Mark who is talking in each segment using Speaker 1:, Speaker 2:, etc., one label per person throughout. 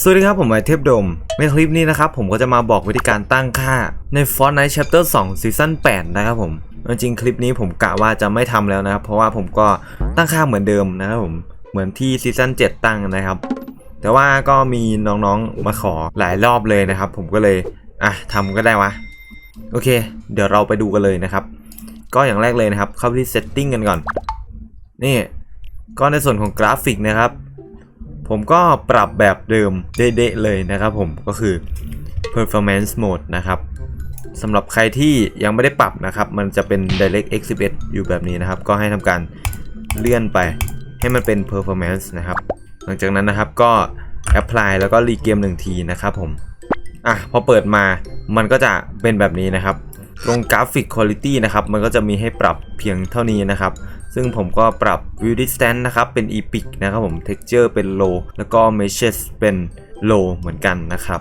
Speaker 1: สวัสดีครับผมไอเทพดม ในคลิปนี้นะครับผมก็จะมาบอกวิธีการตั้งค่าใน Fortnite Chapter 2 Season 8 นะครับผมจริงๆคลิปนี้ผมกะว่าจะไม่ทำแล้วนะครับ เพราะว่าผมก็ตั้งค่าเหมือนเดิมนะครับผมเหมือนที่ซีซั่น7 ตั้งนะครับ แต่ว่าก็มีน้องๆมาขอหลายรอบเลยนะครับ ผมก็เลยอะทำก็ได้วะโอเค เดี๋ยวเราไปดูกันเลยนะครับ ก็อย่างแรกเลยนะครับเข้าไปที่ Setting กันก่อนนี่ก็ในส่วนของกราฟิกนะครับ ผมก็ปรับแบบเดิมเดะๆเลยนะครับผมก็คือ performance mode นะครับสำหรับใครที่ยังไม่ได้ปรับนะครับ มันจะเป็น direct x 11 อยู่แบบนี้นะครับ ก็ให้ทำการเลื่อนไปให้มันเป็น performance นะครับ หลังจากนั้นนะครับก็ apply แล้วก็รีเกมหนึ่งทีนะครับผม อะพอเปิดมามันก็จะเป็นแบบนี้นะครับ ตรงกราฟิกคุณ i t y นะครับ มันก็จะมีให้ปรับเพียงเท่านี้นะครับ ซึ่งผมก็ปรับ view distance นะครับ เป็น epic นะครับผม texture เป็น low แล้วก็ meshes เป็น low เหมือนกันนะครับ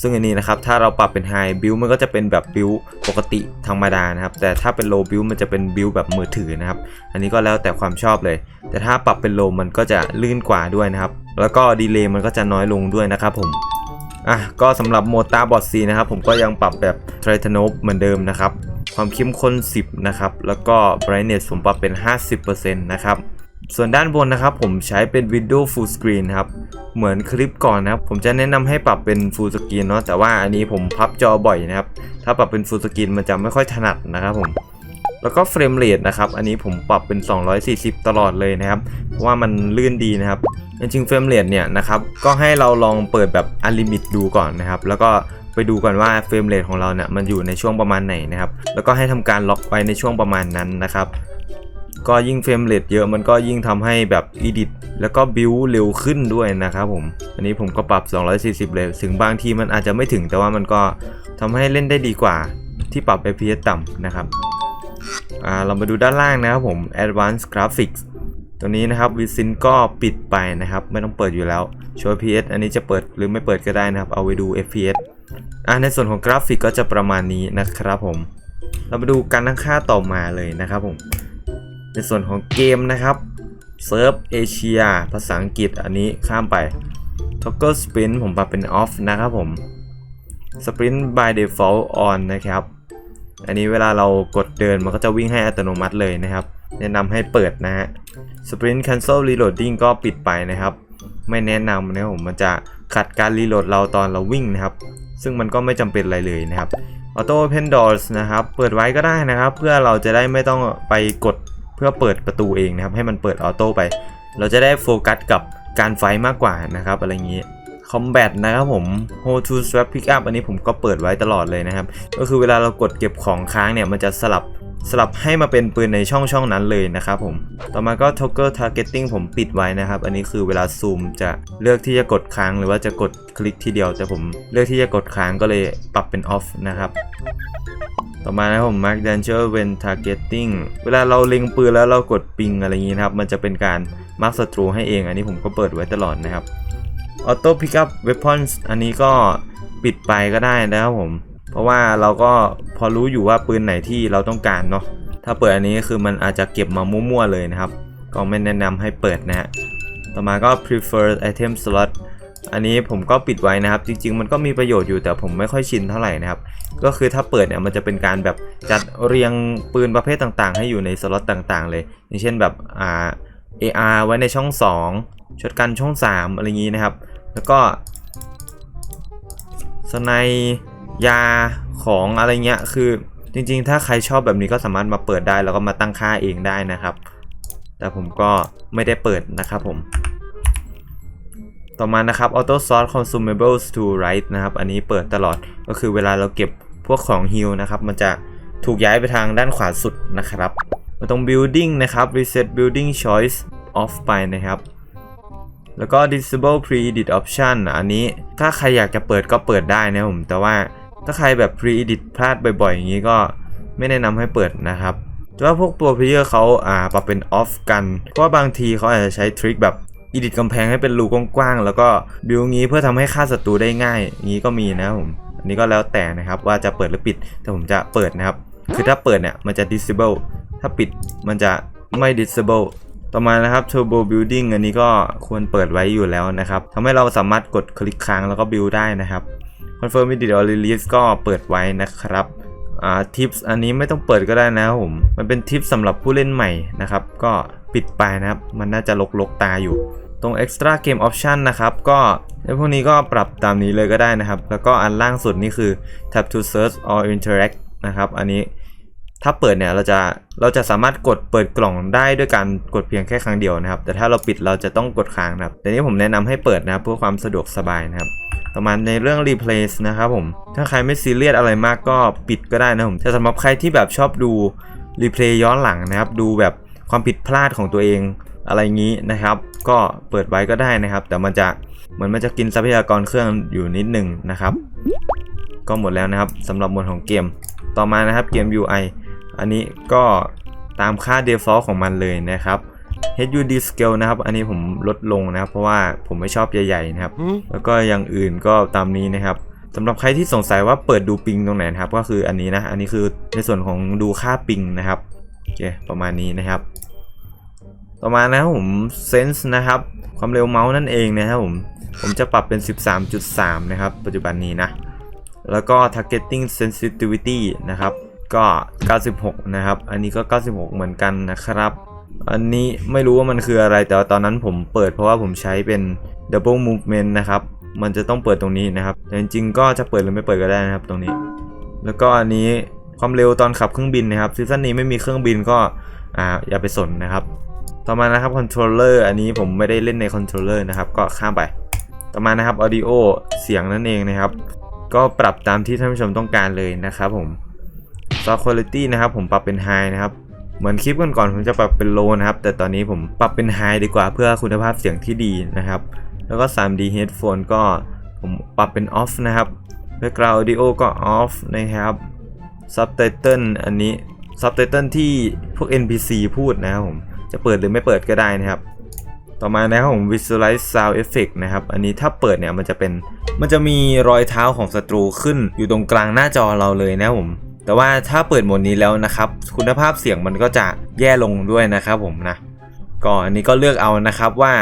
Speaker 1: ซึ่งอันนี้นะครับถ้าเราปรับเป็น high build มันก็จะเป็นแบบ build ปกติธรรมดานะครับ แต่ถ้าเป็น low build มันจะเป็น build แบบมือถือนะครับ อันนี้ก็แล้วแต่ความชอบเลย แต่ถ้าปรับเป็น low มันก็จะลื่นกว่าด้วยนะครับ แล้วก็ delay มันก็จะน้อยลงด้วยนะครับผม อะก็สำหรับโมตาบอดสีนะครับผมก็ยังปรับแบบไทรทโนบเหมือนเดิมนะครับ ความเข้มข้น 10 นะครับ แล้วก็ brightness ผมปรับเป็น 50%นะครับส่วนด้านบนนะครับผมใช้เป็น Window Full Screen ครับ เหมือนคลิปก่อนนะครับ ผมจะแนะนำให้ปรับเป็น Full Screen เนาะแต่ว่าอันนี้ผมพับจอบ่อยนะครับ ถ้าปรับเป็น Full Screen มันจะไม่ค่อยถนัดนะครับผม แล้วก็เฟรมเรทนะครับ อันนี้ผมปรับเป็น 240 ตลอดเลยนะครับ เพราะว่ามันลื่นดีนะครับ จริงเฟรมเรทเนี่ยนะครับก็ให้เราลองเปิดแบบอันลิมิตดูก่อนนะครับ แล้วก็ไปดูก่อนว่าเฟรมเรทของเราเนี่ยมันอยู่ในช่วงประมาณไหนนะครับ แล้วก็ให้ทำการล็อกไว้ในช่วงประมาณนั้นนะครับ ก็ยิ่งเฟรมเรทเยอะมันก็ยิ่งทำให้แบบอีดิทแล้วก็บิวเร็วขึ้นด้วยนะครับผมอันนี้ผมก็ปรับ 240 เลย ถึงบางทีมันอาจจะไม่ถึงแต่ว่ามันก็ทำให้เล่นได้ดีกว่าที่ปรับ FPS ต่ำนะครับอ่าเรามาดูด้านล่างนะครับผม Advanced Graphics ตัวนี้นะครับ v s y n ก็ปิดไปนะครับ ไม่ต้องเปิดอยู่แล้วโชว์ FPS อันนี้จะเปิดหรือไม่เปิดก็ได้นะครับ เอาไว้ดู FPS อ่าในส่วนของกราฟิกก็จะประมาณนี้นะครับผม เรามาดูการตั้งค่าต่อมาเลยนะครับผม ในส่วนของเกมนะครับ Surf Asia ภาษาอังกฤษอันนี้ข้ามไป Toggle Sprint ผมปรับเป็น off นะครับผม Sprint by default on นะครับ อันนี้เวลาเรากดเดินมันก็จะวิ่งให้อัตโนมัติเลยนะครับ แนะนำให้เปิดนะฮะ Sprint Cancel Reloading ก็ปิดไปนะครับ ไม่แนะนำนะครับผมมันจะขัดการรีโหลดเราตอนเราวิ่งนะครับ ซึ่งมันก็ไม่จำเป็นอะไรเลยนะครับ Auto Open Doors นะครับ เปิดไว้ก็ได้นะครับ เพื่อเราจะได้ไม่ต้องไปกดเพื่อเปิดประตูเองนะครับ ให้มันเปิดออโต้ไป เราจะได้โฟกัสกับการไฟมากกว่านะครับอะไรอย่างนี้ Combat นะครับผม Hold to Swap Pick Up อันนี้ผมก็เปิดไว้ตลอดเลยนะครับ ก็คือเวลาเรากดเก็บของค้างเนี่ยมันจะสลับสลับให้มาเป็นปืนในช่องช่องนั้นเลยนะครับผม ต่อมาก็ Toggle Targeting ผมปิดไว้นะครับ อันนี้คือเวลาซูมจะเลือกที่จะกดค้างหรือว่าจะกดคลิกทีเดียว แต่ผมเลือกที่จะกดค้างก็เลยปรับเป็น off นะครับ ต่อมานะครับผม Mark Danger when targeting เวลาเราเล็งปืนแล้วเรากดปิงอะไรอย่างนี้นะครับ มันจะเป็นการมาร์คศัตรูให้เอง อันนี้ผมก็เปิดไว้ตลอดนะครับ Auto Pick Up Weapons อันนี้ก็ปิดไปก็ได้นะครับผม เพราะว่าเราก็พอรู้อยู่ว่าปืนไหนที่เราต้องการเนาะถ้าเปิดอันนี้คือมันอาจจะเก็บมามั่วๆเลยนะครับ ก็ไม่แนะนำให้เปิดนะฮะต่อมาก็ prefer item slot อันนี้ผมก็ปิดไว้นะครับ จริง ๆ มันก็มีประโยชน์อยู่แต่ผมไม่ค่อยชินเท่าไหร่นะครับ ก็คือถ้าเปิดเนี่ยมันจะเป็นการแบบจัดเรียงปืนประเภทต่างๆ ให้อยู่ในสล็อตต่างๆ เลย อย่างเช่นแบบอ่า AR ไว้ในช่อง 2ช็อตกันช่อง 3 อะไรอย่างนี้นะครับ แล้วก็สไนยาของอะไรเงี้ยคือจริงๆ ถ้าใครชอบแบบนี้ก็สามารถมาเปิดได้แล้วก็มาตั้งค่าเองได้นะครับ แต่ผมก็ไม่ได้เปิดนะครับผม ต่อมานะครับ auto sort consumables to right นะครับ อันนี้เปิดตลอดก็คือเวลาเราเก็บพวกของ heal นะครับ มันจะถูกย้ายไปทางด้านขวาสุดนะครับมาตรง building นะครับ reset building choice off ไปนะครับ แล้วก็ disable pre-edit option อันนี้ถ้าใครอยากจะเปิดก็เปิดได้นะผม แต่ว่าถ้าใครแบบ pre-edit พลาดบ่อยๆ อย่างนี้ก็ไม่แนะนำให้เปิดนะครับแต่ว่าพวกตัวเพลเยอร์เขาอ่าปรับเป็น off กัน เพราะว่าบางทีเขาอาจจะใช้ทริคแบบ edit กำแพงให้เป็นรูกว้างๆ แล้วก็บิวงี้เพื่อทำให้ฆ่าศัตรูได้ง่ายงนี้ก็มีนะผม อันนี้ก็แล้วแต่นะครับว่าจะเปิดหรือปิด แต่ผมจะเปิดนะครับ คือถ้าเปิดเนี่ยมันจะ disable ถ้าปิดมันจะไม่ disable ต่อมานะครับ Turbo Building อันนี้ก็ควรเปิดไว้อยู่แล้วนะครับทำให้เราสามารถกดคลิกค้างแล้วก็ build ได้นะครับ Confirm Edit or Release ก็เปิดไว้นะครับอ่าทิปอันนี้ไม่ต้องเปิดก็ได้นะครับผมมันเป็นทิปสำหรับผู้เล่นใหม่นะครับ ก็ปิดไปนะครับ มันน่าจะลกๆตาอยู่ ตรง Extra Game Option นะครับ ก็ในพวกนี้ก็ปรับตามนี้เลยก็ได้นะครับ แล้วก็อันล่างสุดนี่คือ Tap to Search or Interact นะครับ อันนี้ ถ้าเปิดเนี่ยเราจะเราจะสามารถกดเปิดกล่องได้ด้วยการกดเพียงแค่ครั้งเดียวนะครับ แต่ถ้าเราปิดเราจะต้องกดค้างนะครับแต่นี้ผมแนะนำให้เปิดนะครับเพื่อความสะดวกสบายนะครับต่อมาในเรื่อง replace นะครับผมถ้าใครไม่ซีเรียสอะไรมากก็ปิดก็ได้นะผมแต่สำหรับใครที่แบบชอบดู replay ย้อนหลังนะครับ ดูแบบความผิดพลาดของตัวเองอะไรงี้นะครับ ก็เปิดไว้ก็ได้นะครับ แต่มันจะเหมือนมันจะกินทรัพยากรเครื่องอยู่นิดหนึ่งนะครับ ก็หมดแล้วนะครับสำหรับหมวดของเกม ต่อมานะครับเกม UI อันนี้ก็ตามค่า default ของมันเลยนะครับ HUD scale นะครับ อันนี้ผมลดลงนะครับ เพราะว่าผมไม่ชอบใหญ่ๆนะครับ แล้วก็อย่างอื่นก็ตามนี้นะครับสำหรับใครที่สงสัยว่าเปิดดูปิงตรงไหนนะครับ ก็คืออันนี้นะ อันนี้คือในส่วนของดูค่าปิงนะครับโอเคประมาณนี้นะครับ ต่อมานะครับผม Sense นะครับ ความเร็วเมาส์นั่นเองนะครับผม ผมจะปรับเป็น 13.3 นะครับ ปัจจุบันนี้นะ แล้วก็ targeting sensitivity นะครับ ก็ 96 นะครับ อันนี้ก็ 96 เหมือนกันนะครับ อันนี้ไม่รู้ว่ามันคืออะไร แต่ว่าตอนนั้นผมเปิดเพราะว่าผมใช้เป็น double movement นะครับ มันจะต้องเปิดตรงนี้นะครับแต่จริงๆ ก็จะเปิดหรือไม่เปิดก็ได้นะครับตรงนี้ แล้วก็อันนี้ความเร็วตอนขับเครื่องบินนะครับซีซั่นนี้ไม่มีเครื่องบินก็อ่าอย่าไปสนนะครับ ต่อมานะครับคอนโทรลเลอร์อันนี้ผมไม่ได้เล่นในคอนโทรลเลอร์นะครับ ก็ข้ามไป ต่อมานะครับ audio เสียงนั่นเองนะครับ ก็ปรับตามที่ท่านผู้ชมต้องการเลยนะครับผม Sound Quality นะครับผมปรับเป็น High นะครับเหมือนคลิปก่อนๆผมจะปรับเป็น Low นะครับ แต่ตอนนี้ผมปรับเป็น High ดีกว่าเพื่อคุณภาพเสียงที่ดีนะครับ แล้วก็ 3D Headphone ก็ผมปรับเป็น Off นะครับ Background Audio ก็ Off นะครับ Subtitle อันนี้ Subtitle ที่พวก NPC พูดนะครับผมจะเปิดหรือไม่เปิดก็ได้นะครับ ต่อมานะครับผม Visualize Sound Effect นะครับ อันนี้ถ้าเปิดเนี่ยมันจะเป็น มันจะมีรอยเท้าของศัตรูขึ้นอยู่ตรงกลางหน้าจอเราเลยนะครับผม แต่ว่าถ้าเปิดโหมดนี้แล้วนะครับ คุณภาพเสียงมันก็จะแย่ลงด้วยนะครับผมนะก็อันนี้ก็เลือกเอานะครับว่า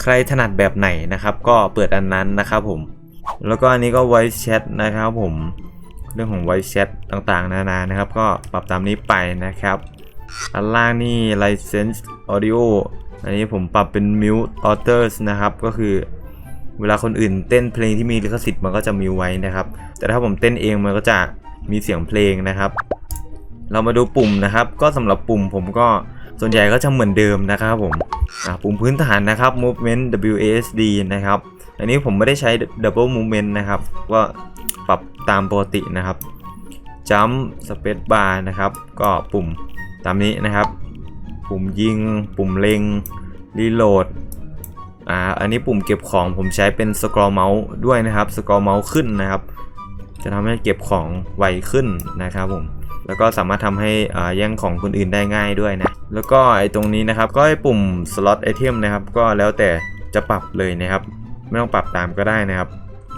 Speaker 1: ใครถนัดแบบไหนนะครับ ก็เปิดอันนั้นนะครับผม แล้วก็อันนี้ก็ voice chat นะครับผมเรื่องของ voice chat ต่างๆ นานานะครับ ก็ปรับตามนี้ไปนะครับอันล่างนี่ license audio อันนี้ผมปรับเป็น mute authors นะครับ ก็คือเวลาคนอื่นเต้นเพลงที่มีลิขสิทธิ์มันก็จะมิวไว้นะครับ แต่ถ้าผมเต้นเองมันก็จะ มีเสียงเพลงนะครับ เรามาดูปุ่มนะครับ ก็สำหรับปุ่มผมก็ส่วนใหญ่ก็จะเหมือนเดิมนะครับผมอ่าปุ่มพื้นฐานนะครับ movement WASD นะครับ อันนี้ผมไม่ได้ใช้ double movement นะครับ ก็ปรับตามปกตินะครับ jump space bar นะครับ ก็ปุ่มตามนี้นะครับ ปุ่มยิง ปุ่มเล็ง reload อ่า อันนี้ปุ่มเก็บของผมใช้เป็น scroll mouse ด้วยนะครับ scroll mouse ขึ้นนะครับ จะทำให้เก็บของไวขึ้นนะครับผมแล้วก็สามารถทำให้อ่าแย่งของคนอื่นได้ง่ายด้วยนะ แล้วก็ไอ้ตรงนี้นะครับ ก็ไอ้ปุ่ม slot item นะครับ ก็แล้วแต่จะปรับเลยนะครับ ไม่ต้องปรับตามก็ได้นะครับ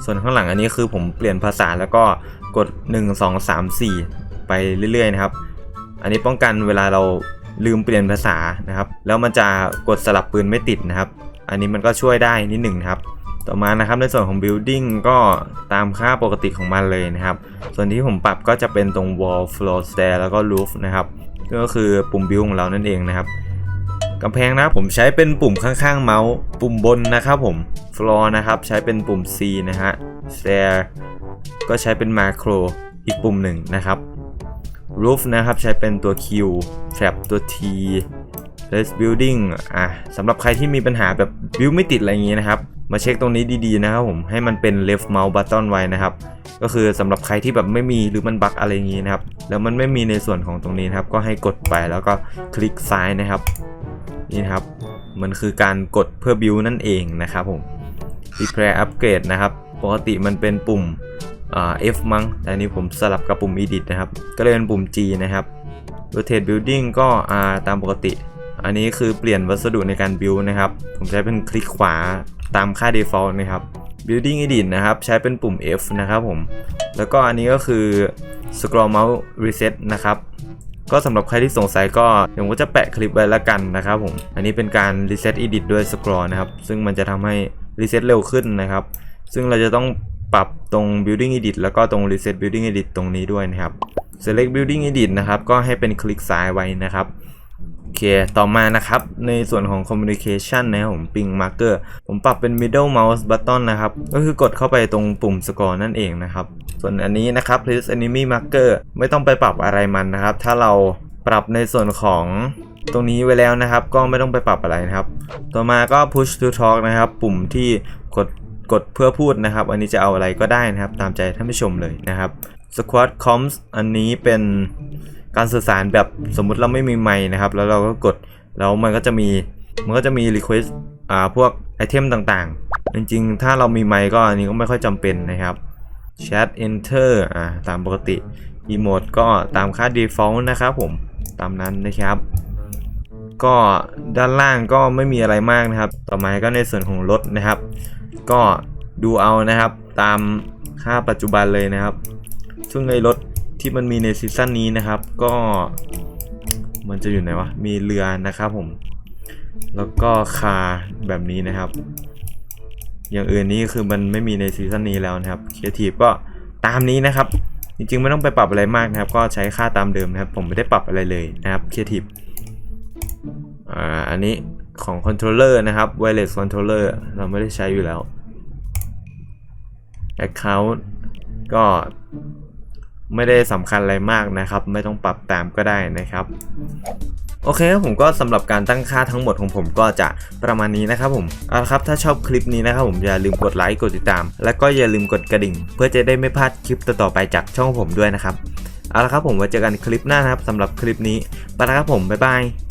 Speaker 1: ส่วนข้างหลังอันนี้คือผมเปลี่ยนภาษาแล้วก็กด 1 2 3 4 ไปเรื่อยๆนะครับ อันนี้ป้องกันเวลาเราลืมเปลี่ยนภาษานะครับ แล้วมันจะกดสลับปืนไม่ติดนะครับ อันนี้มันก็ช่วยได้นิดหนึ่งนะครับ ต่อมานะครับในส่วนของ building ก็ตามค่าปกติของมันเลยนะครับ ส่วนที่ผมปรับก็จะเป็นตรง wall floor stair แล้วก็ roof นะครับก็คือปุ่ม build ของเรานั่นเองนะครับกำแพงนะผมใช้เป็นปุ่มข้างๆเมาส์ปุ่มบนนะครับผม floor นะครับใช้เป็นปุ่ม C นะฮะ stair ก็ใช้เป็น macro อีกปุ่มหนึ่งนะครับ roof นะครับใช้เป็นตัว Q trap ตัว T Let's building อะสำหรับใครที่มีปัญหาแบบ build ไม่ติดอะไรอย่างงี้นะครับ มาเช็คตรงนี้ดีๆนะครับผมให้มันเป็น left mouse button ไว้นะครับ ก็คือสำหรับใครที่แบบไม่มีหรือมันบั๊กอะไรอย่างงี้นะครับ แล้วมันไม่มีในส่วนของตรงนี้นะครับ ก็ให้กดไปแล้วก็คลิกซ้ายนะครับนี่นะครับ มันคือการกดเพื่อ build นั่นเองนะครับผม repair upgrade นะครับ ปกติมันเป็นปุ่มอ่า F มั้ง แต่นี้ผมสลับกับปุ่ม edit นะครับ ก็เลยเป็นปุ่ม G นะครับ rotate building ก็อ่าตามปกติ อันนี้คือเปลี่ยนวัสดุในการ build นะครับ ผมใช้เป็นคลิกขวา ตามค่า default นะครับ building edit นะครับ ใช้เป็นปุ่ม F นะครับผม แล้วก็อันนี้ก็คือ scroll mouse reset นะครับ ก็สำหรับใครที่สงสัยก็เดี๋ยวผมก็จะแปะคลิปไว้ละกันนะครับผม อันนี้เป็นการ reset edit ด้วย scroll นะครับ ซึ่งมันจะทำให้ reset เร็วขึ้นนะครับ ซึ่งเราจะต้องปรับตรง building edit แล้วก็ตรง reset building edit ตรงนี้ด้วยนะครับ select building edit นะครับ ก็ให้เป็นคลิกซ้ายไว้นะครับ เค ต่อมานะครับ ในส่วนของ communication นะครับผม ping marker ผมปรับเป็น middle mouse button นะครับ ก็คือกดเข้าไปตรงปุ่ม score นั่นเองนะครับ ส่วนอันนี้นะครับ place enemy marker ไม่ต้องไปปรับอะไรมันนะครับ ถ้าเราปรับในส่วนของตรงนี้ไว้แล้วนะครับ ก็ไม่ต้องไปปรับอะไรนะครับ ต่อมาก็ push to talk นะครับ ปุ่มที่กดกดเพื่อพูดนะครับ อันนี้จะเอาอะไรก็ได้นะครับ ตามใจท่านผู้ชมเลยนะครับ squad comms อันนี้เป็นการสื่อสารแบบสมมุติเราไม่มีไมค์นะครับ แล้วเราก็กดแล้วมันก็จะมีมันก็จะมี request อ่าพวกไอเทมต่างๆ จริงๆ ถ้าเรามีไมค์ก็อันนี้ก็ไม่ค่อยจำเป็นนะครับ chat enter อ่าตามปกติ emote ก็ตามค่า default นะครับผมตามนั้นนะครับก็ด้านล่างก็ไม่มีอะไรมากนะครับ ต่อมาก็ในส่วนของรถนะครับ ก็ดูเอานะครับ ตามค่าปัจจุบันเลยนะครับ ซึ่งในรถที่มันมีในซีซั่นนี้นะครับ ก็มันจะอยู่ไหนวะ มีเรือนะครับผม แล้วก็คาแบบนี้นะครับ อย่างอื่นนี่คือมันไม่มีในซีซั่นนี้แล้วนะครับครีเอทีฟก็ตามนี้นะครับ จริงๆไม่ต้องไปปรับอะไรมากนะครับ ก็ใช้ค่าตามเดิมนะครับ ผมไม่ได้ปรับอะไรเลยนะครับครีเอทีฟอ่า อันนี้ของคอนโทรลเลอร์นะครับ wireless controller เราไม่ได้ใช้อยู่แล้ว Account ก็ ไม่ได้สำคัญอะไรมากนะครับ ไม่ต้องปรับตามก็ได้นะครับโอเคครับผมก็สำหรับการตั้งค่าทั้งหมดของผมก็จะประมาณนี้นะครับผมเอาละครับถ้าชอบคลิปนี้นะครับผมอย่าลืมกดไลค์กดติดตาม แล้วก็อย่าลืมกดกระดิ่ง เพื่อจะได้ไม่พลาดคลิปต่อๆไปจากช่องผมด้วยนะครับเอาละครับผมไว้เจอกันคลิปหน้านะครับสำหรับคลิปนี้ไปแล้วครับผมบ๊ายบาย